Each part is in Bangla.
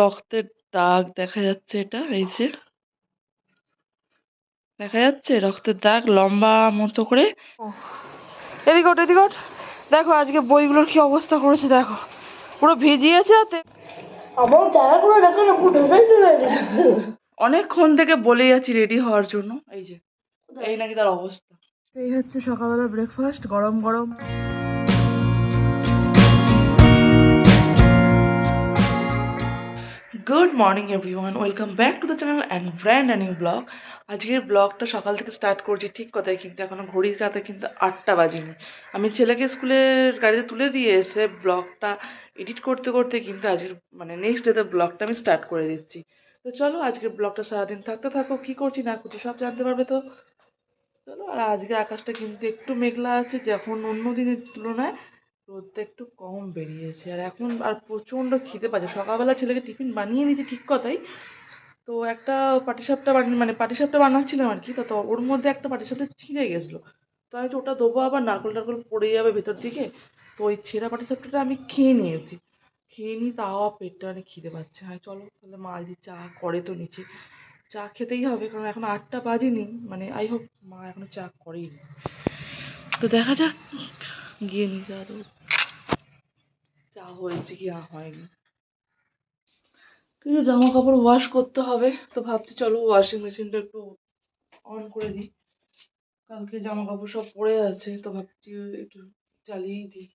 রক্তের দাগ দেখা যাচ্ছে এটা এই যে। দেখা যাচ্ছে রক্তের দাগ লম্বা মতো করে। এদিকে ওঠ এদিকে ওঠ। দেখো আজকে বইগুলোর কি অবস্থা করেছে দেখো। পুরো ভিজিয়েছে হাতে অনেকক্ষণ থেকে বলে যাচ্ছি রেডি হওয়ার জন্য। এই যে এই নাকি তার অবস্থা। এই হচ্ছে সকালবেলা ব্রেকফাস্ট গরম গরম। Good morning everyone welcome back to the channel and brand new blog আজকের ব্লগটা সকাল থেকে স্টার্ট করছি ঠিক কথাই, কিন্তু এখনও ঘড়ির কাতে কিন্তু আটটা বাজেনি। আমি ছেলেকে স্কুলের গাড়িতে তুলে দিয়ে এসে ব্লগটা এডিট করতে করতে কিন্তু আজকের মানে নেক্সট ডেতে ব্লগটা আমি স্টার্ট করে দিচ্ছি। তো চলো আজকের ব্লগটা সারাদিন থাকতে থাকো, কী করছি না করছি সব জানতে পারবে তো? চলো, আর আজকে আকাশটা কিন্তু একটু মেঘলা আছে, যখন অন্য দিনের তুলনায় রোদটা একটু কম বেরিয়েছে। আর এখন আর প্রচণ্ড খিদে পাচ্ছে। সকালবেলা ছেলেকে টিফিন বানিয়ে দিয়েছি ঠিক কথাই। তো একটা পাটিসাপটা বানিয়ে মানে পাটিসাপটা বানাচ্ছিলাম আর কি। তো ওর মধ্যে একটা পাটিসাপটা ছিঁড়ে গেছিল। তো আমি ওটা দেবো আবার, নারকল টারকল পড়ে যাবে ভেতর দিকে। তো ওই ছেঁড়া পাটিসাপটাটা আমি খেয়ে নিয়েছি। খেয়ে নিই তাও পেটটা অনেক খিদে পাচ্ছে। হ্যাঁ চলো তাহলে মা যদি চা করে তো নিচে চা খেতেই হবে, কারণ এখন আটটা বাজেনি। মানে আই হোপ মা এখনও চা করেনি তো দেখা যাক গিয়ে নিজে আরও চা হয়েছে কি না হয়নি। কিন্তু জামা কাপড় ওয়াশ করতে হবে তো ভাবছি চলো ওয়াশিং মেশিনটা একটু অন করে দিই। কালকে জামা কাপড় সব পরে আছে তো ভাবছি একটু চালিয়েই দিই।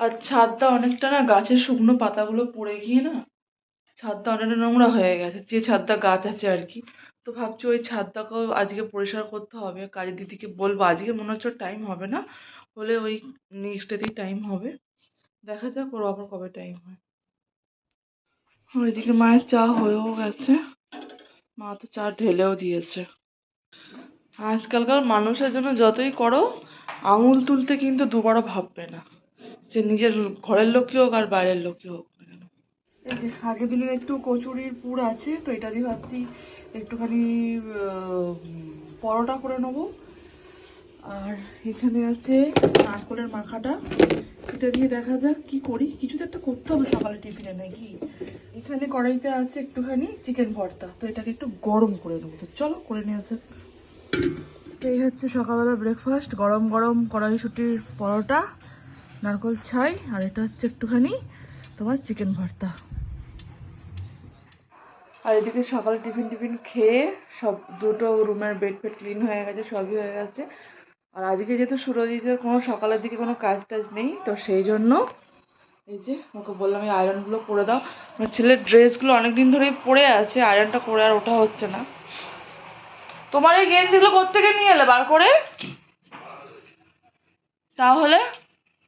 আর ছাদটা অনেকটা না গাছের শুকনো পাতাগুলো পড়ে গিয়ে না ছাদটা অনেকটা নোংরা হয়ে গেছে, যে ছাদটা গাছ আছে আর কি। তো ভাবছি ওই ছাদটাকেও আজকে পরিষ্কার করতে হবে। কাজের দিদিকে বলব, আজকে মনে হচ্ছে টাইম হবে না, হলে ওই নেক্সট ডেতেই টাইম হবে। দেখা যাক ওর আবার কবে টাইম হয়। ওইদিকে মায়ের চা হয়েও গেছে। মা তো চা ঢেলেও দিয়েছে। আজকালকার মানুষের জন্য যতই করো, আঙুল তুলতে কিন্তু দুবারও ভাববে না। সে নিজের ঘরের লোকই হোক আর বাইরের লোকই হোক আগের দিনের একটু কচুরির পুর আছে, তো এটা দিয়ে ভাবছি একটুখানি পরোটা করে নেব। আর এখানে আছে নারকলের মাখাটা। এটা দিয়ে দেখা যাক কি করি। কিছু তো একটা করতে হবে সকালে টিফিনে নাকি? এখানে কড়াইতে আছে একটুখানি চিকেন ভর্তা, তো এটাকে একটু গরম করে নেব। তো চলো, করে নিয়ে তো এই হচ্ছে সকালবেলা ব্রেকফাস্ট গরম গরম কড়াইশুটির পরোটা। নারকল ছাই, আর এটা হচ্ছে একটুখানি তোমার চিকেন ভর্তা। আর এদিকে সকালে টিফিন টিফিন খেয়ে সব দুটো রুমের বেড ফেড ক্লিন হয়ে গেছে, সবই হয়ে গেছে। আর আজকে যেহেতু সুরজিতের কোনো সকালের দিকে কোনো কাজ টাজ নেই, তো সেই জন্য এই যে ওকে বললাম, এই আয়রনগুলো করে দাও। আমার ছেলের ড্রেসগুলো অনেক দিন ধরেই পড়ে আছে আয়রনটা করে আর ওঠা হচ্ছে না। তোমার এই গেঞ্জিগুলো কোত্থেকে নিয়ে এলে বার করে? তাহলে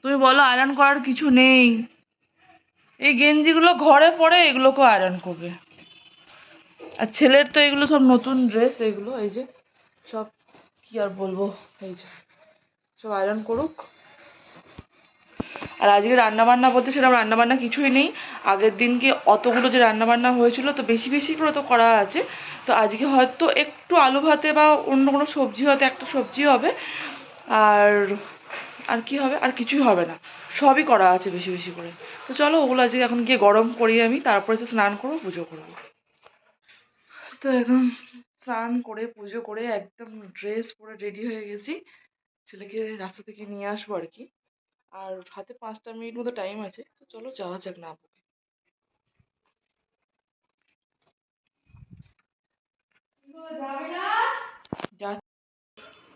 তুমি বলো আয়রন করার কিছু নেই। এই গেঞ্জিগুলো ঘরে পরে এগুলোকেও আয়রন করবে। আর ছেলের তো এগুলো সব নতুন ড্রেস এগুলো, এই যে সব কি আর বলব, এই যে সব আয়রন করুক। আর আজকে রান্নাবান্না বলতে সেরকম রান্নাবান্না কিছুই নেই। আগের দিনকে অতগুলো যে রান্নাবান্না হয়েছিল, তো বেশি বেশি করে তো করা আছে। তো আজকে হয়তো একটু আলু ভাতে বা অন্য কোনো সবজি হয়তো একটা সবজি হবে। আর আর কি হবে? আর কিছুই হবে না। সবই করা আছে বেশি বেশি করে। তো চলো ওগুলো আজকে এখন গিয়ে গরম করি আমি তারপরে এসে স্নান করব পুজো করব। তো এখন স্নান করে পুজো করে একদম ড্রেস পরে রেডি হয়ে গেছি। ছেলেকে রাস্তা থেকে নিয়ে আসব আর কি। আর হাতে পাঁচটা মিনিট মতো টাইম আছে। তো চলো যাওয়া যাক না?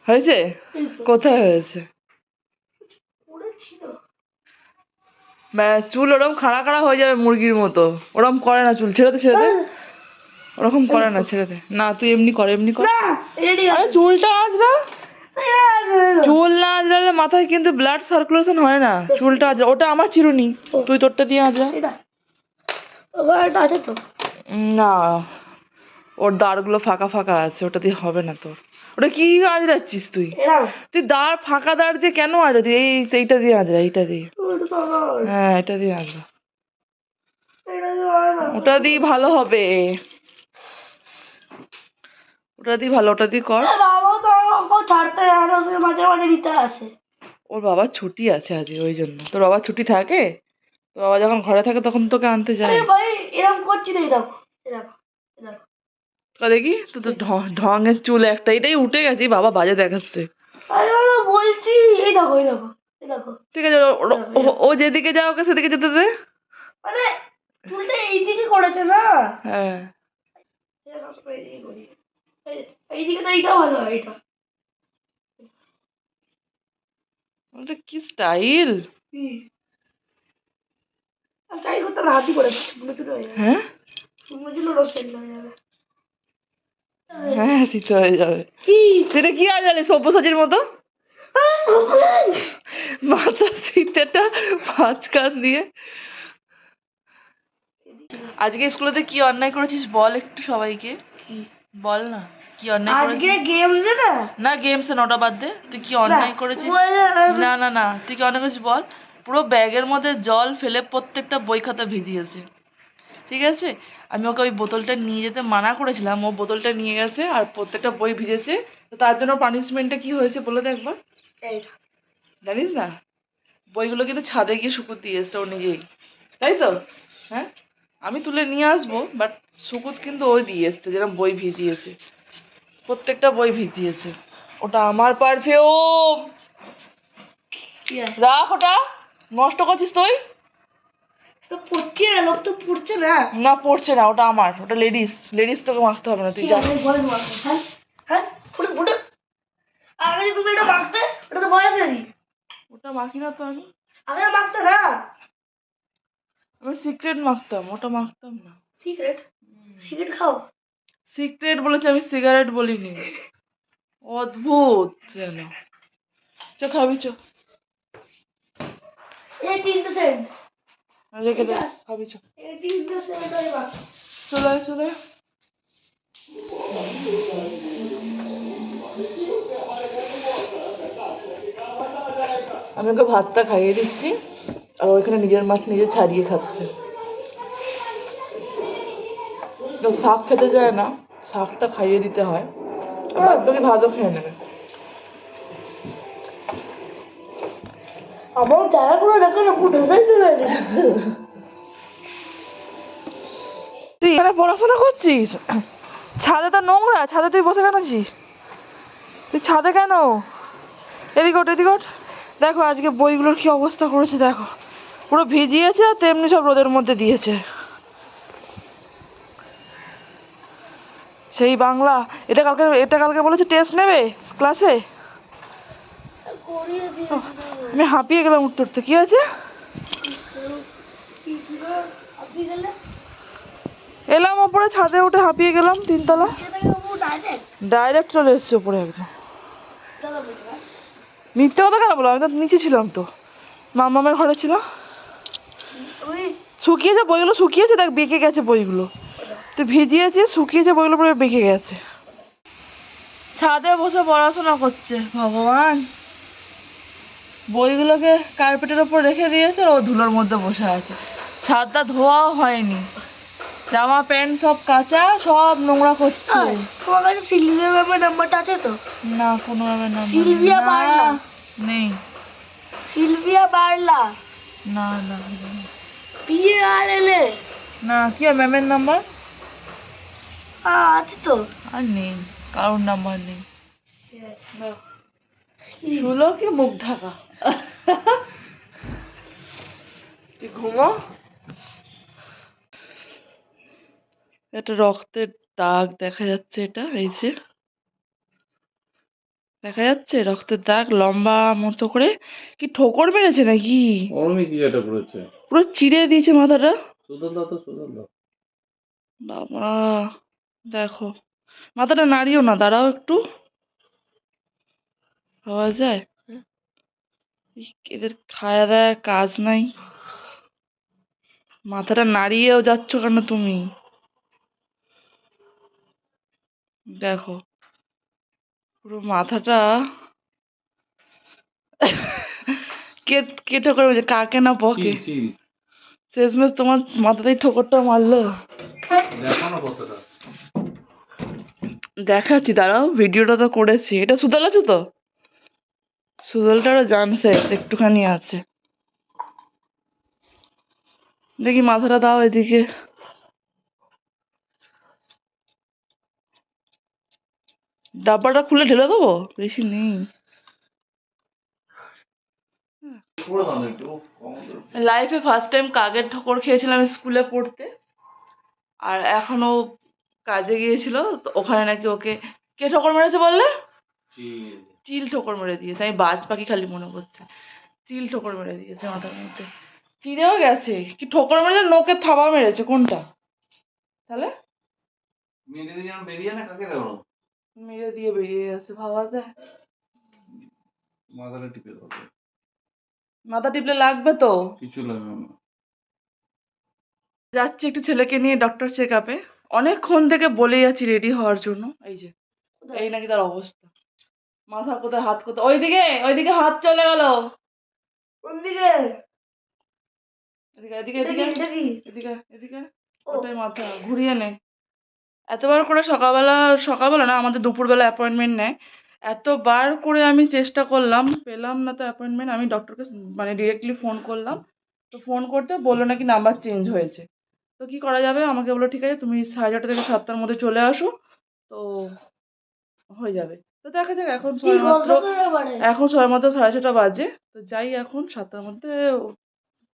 হয়েছে? কোথায় হয়েছে? ব্যাস চুল ওরকম খাড়া খাড়া হয়ে যাবে মুরগির মতো। ওরকম করে না চুল ছেড়ে দে ছেড়ে দে। ওরকম করে না ছেড়ে দে। না তুই এমনি কর এমনি কর। আরে চুলটা আঁচড়া। চুল না আঁচড়ালে মাথায় কিন্তু ব্লাড সার্কুলেশন হয় না। চুলটা আঁচড়া। ওটা আমার চিরুনি। তুই তোরটা দিয়ে আছে তো। না ওর দাঁড়গুলো ফাঁকা ফাঁকা আছে ওটা দিয়ে হবে না তোর। ওটা কি আঁচড়াচ্ছিস তুই? তুই দাঁড় ফাঁকা দাঁড় দিয়ে কেন আঁচড়াচ্ছিস এই সেইটা দিয়ে আঁচড়া এইটা দিয়ে। হ্যাঁ এটা দিয়ে আজরা ওটা দিয়ে ভালো হবে। ওটা দিয়ে ভালো ওটা দিয়ে কর। ছাড়তে মাঝে মাঝে নিতে আসে। ওর বাবার ছুটি আছে আজকে ওই জন্য। তোর বাবার ছুটি থাকে? তোর বাবা যখন ঘরে থাকে তখন তোকে আনতে যায়। ভাই এরকম করছি না দেখো দেখো এই দেখো তো দেখি তো ঢঙের চুল একটা এটাই উঠে গেছি বাবা বাজে দেখাচ্ছে। আরে বলছি এই দেখো এই দেখো ঠিক আছে ও- যেদিকে যাও ওকে সেদিকে যেতে দে। মানে চুলটা এইদিকে করেছে না? হ্যাঁ। এইদিকে তো এইটা ভালো হয় এটা ওটা কি স্টাইল? হাতি করে হয়ে চুলো যাবে। হ্যাঁ শীত হয়ে যাবে। কি? সেটা কি আজ জানি সব্যসাচীর মতো? মাথা শীতেটা মাঝখান দিয়ে। আজকে স্কুলেতে কি অন্যায় করেছিস বল একটু সবাইকে? বল না কি অন্যায় আজকে গেমস না? না গেমস নটা বাদ দে। তুই কি অন্যায় করেছিস? না না। না তুই কি অন্যায় করেছিস বল? পুরো ব্যাগের মধ্যে জল ফেলে প্রত্যেকটা বই খাতা ভিজিয়েছে। ঠিক আছে? আমি ওকে ওই বোতলটা নিয়ে যেতে মানা করেছিলাম। ও বোতলটা নিয়ে গেছে আর প্রত্যেকটা বই ভিজেছে। তো তার জন্য পানিশমেন্টটা কি হয়েছে বলে দে একবার। জানিস না? বইগুলো কিন্তু ছাদে গিয়ে শুকুর দিয়ে এসছে ও নিজেই। তাই তো? হ্যাঁ? আমি তুলে নিয়ে আসব বাট শুকুত কিন্তু ওই দিয়ে এসছে যেরকম বই ভিজিয়েছে। প্রত্যেকটা বই ভিজিয়েছে। ওটা আমার পারফিউম রাখ ওটা! নষ্ট করছিস তুই? তো পড়ছে না লোক তো পড়ছে না। না পড়ছে না ওটা আমার ওটা লেডিস লেডিস তোকে মাখতে হবে না তুই যা। মারবে হ্যাঁ? হ্যাঁ? আগে তুমি এটা মাখতে ওটা তো বয়স আছে ওটা মাখি না তো আমি। আগে মাখতে না। আমি সিক্রেট মাখতাম ওটা মাখতাম না। সিগারেট সিগারেট খাও। সিক্রেট বলেছে আমি সিগারেট বলিনি। অদ্ভুত যেন। চ খাবি চ। এই তিনটে সেন্ট। রেখে দে আমি চলে চলে আমি ওকে ভাতটা খাইয়ে দিচ্ছি, আর ওইখানে নিজের মাছ নিজে ছাড়িয়ে খাচ্ছে। তো শাক খেতে যায় না, শাকটা খাইয়ে দিতে হয়। বাদ ভাতও খেয়ে নেবে। আমার জায়গাগুলো দেখো না ঢেসাই চলে তুই এখানে পড়াশোনা করছিস? ছাদে তো নোংরা ছাদে তুই বসে কেন আছিস? তুই ছাদে কেন? এদিকে ওঠ এদিকে ওঠ। দেখো আজকে বইগুলোর কি অবস্থা করেছে দেখো। পুরো ভিজিয়েছে আর তেমনি সব রোদের মধ্যে দিয়েছে। সেই বাংলা এটা কালকে এটা কালকে বলেছে টেস্ট নেবে ক্লাসে আমি হাঁপিয়ে গেলাম উঠতে উঠতে কি গেলে এলাম ওপরে, ছাদে উঠে হাঁপিয়ে গেলাম তিনতলা। ডাইরেক্ট চলে এসছে ওপরে একদম। মিথ্যে কথা কেন বলো? আমি তো নিচে ছিলাম তো। মামামের ঘরে ছিল। শুকিয়েছে বইগুলো, শুকিয়েছে, দেখ, বেঁকে গেছে বইগুলো। তুই ভিজিয়েছিস, শুকিয়েছে বইগুলো পুরো বেঁকে গেছে। ছাদে বসে পড়াশোনা করছে, ভগবান। বইগুলোকে কার্পেটের ওপর রেখে দিয়েছে ও ধুলোর মধ্যে বসে আছে। ছাদটা ধোয়াও হয়নি। জামা প্যান্ট সব কাঁচা সব নোংরা করছে। তোমার কাছে সিলভিয়া ম্যামের নাম্বারটা আছে তো? না কোনো ভাবে না সিলভিয়া বার্লা। নেই। সিলভিয়া বার্লা? না না। পি আর এল এ না কি ম্যামের নাম্বার আছে তো। আর নেই কারোর নাম্বার নেই। ঠিক আছে কি কি মুখ ঢাকা। তুই ঘুমো? এটা রক্তের দাগ দেখা যাচ্ছে এটা এই যে। দেখা যাচ্ছে রক্তের দাগ লম্বা মতো করে। কি ঠোকর মেরেছে নাকি? কি এটা পুরো চিড়ে দিয়েছে মাথাটা। সুদন দাও তো সুদন দাও। বাবা দেখো। মাথাটা নাড়িও না দাঁড়াও একটু। পাওয়া যায়? এদের খাওয়া দাওয়া কাজ নাই। মাথাটা নাড়িয়েও যাচ্ছ কেন তুমি? দেখো পুরো মাথাটা কে কেটে করে বলছে, কাকে না পকে শেষমেশ তোমার মাথাতেই ঠোকরটা মারলো। দেখাচ্ছি দাঁড়াও ভিডিওটা তো করেছি। এটা আছে তো? সুদলটারও জান শেষ একটুখানি আছে। দেখি মাথাটা দাও এদিকে। ডাব্বাটা খুলে ঢেলে দেবো? বেশি নেই। লাইফে ফার্স্ট টাইম কাকের ঠোকর খেয়েছিলাম স্কুলে পড়তে। আর এখনও কাজে গিয়েছিল, তো ওখানে নাকি ওকে কে ঠোকর মেরেছে বললে? চিল। ঠোকর মেরে দিয়েছে। আমি বাজ পাখি খালি মনে করছে চিল ঠোকর মেরে দিয়েছে মাথার মধ্যে। চিড়েও গেছে? কি ঠোকর মেরেছে নোকে থাবা মেরেছে? কোনটা? তাহলে? মেরে দিয়ে বেরিয়ে না কাকে দেবো? মেরে দিয়ে বেরিয়ে গেছে ভাবা যায়। মাথাটা টিপে মাথা টিপলে লাগবে তো? কিছু লাগবে না। যাচ্ছি একটু ছেলেকে নিয়ে ডক্টর চেক আপে অনেকক্ষণ থেকে বলে যাচ্ছি রেডি হওয়ার জন্য। এই যে এই নাকি তার অবস্থা। মাথা কোথায় হাত কোথায় ওইদিকে ওইদিকে হাত চলে গেল। কোন দিকে এদিকে এদিকে। এদিকে এদিকে। এদিকে ওটাই মাথা ঘুরিয়ে নে। এতবার করে সকালবেলা সকালবেলা না আমাদের দুপুরবেলা অ্যাপয়েন্টমেন্ট নেয়। এতবার করে আমি চেষ্টা করলাম পেলাম না তো অ্যাপয়েন্টমেন্ট আমি ডক্টরকে মানে ডিরেক্টলি ফোন করলাম। তো ফোন করতে বলল নাকি নাম্বার চেঞ্জ হয়েছে। তো কি করা যাবে? আমাকে বলল ঠিক আছে তুমি সাড়ে ছটা থেকে সাতটার মধ্যে চলে আসো। তো হয়ে যাবে। তো দেখা যাক এখন বাড়ে এখন সবেমাত্র সাড়ে ছটা বাজে। তো যাই এখন সাতটার মধ্যে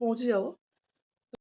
পৌঁছে যাব।